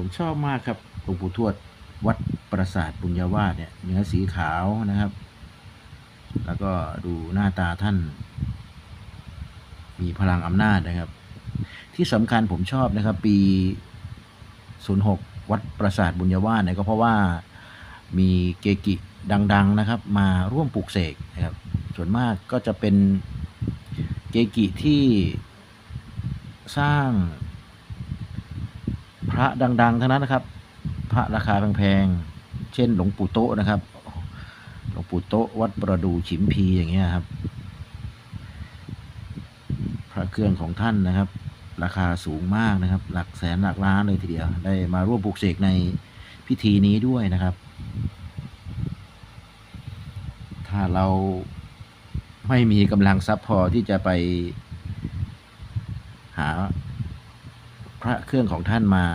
ผมชอบมากครับหลวงปู่ทวดวัดปราสาทบุญญาวาสเนี่ยเนื้อสีขาวนะครับ แล้วก็ดูหน้าตาท่าน มีพลังอำนาจนะครับ ที่สำคัญผมชอบนะครับ ปี 06 วัดปราสาทบุญญาวาสเนี่ยก็เพราะว่ามีเกกิดัง ๆนะครับ มาร่วมปลูกเสกนะครับ ส่วนมากก็จะเป็นเกกิที่สร้าง พระดังๆทั้งนั้นนะครับ พระราคาแพงๆ เช่นหลวงปู่โตะนะครับ หลวงปู่โตะวัดประดูฉิมพีอย่างเงี้ยครับ พระเครื่องของท่านนะครับ ราคาสูงมากนะครับ หลักแสนหลักล้านเลยทีเดียว ได้มาร่วมปลูกเสกในพิธีนี้ด้วยนะครับ ถ้าเราไม่มีกำลังทรัพย์พอที่จะไปหา ระเครื่องของท่านมา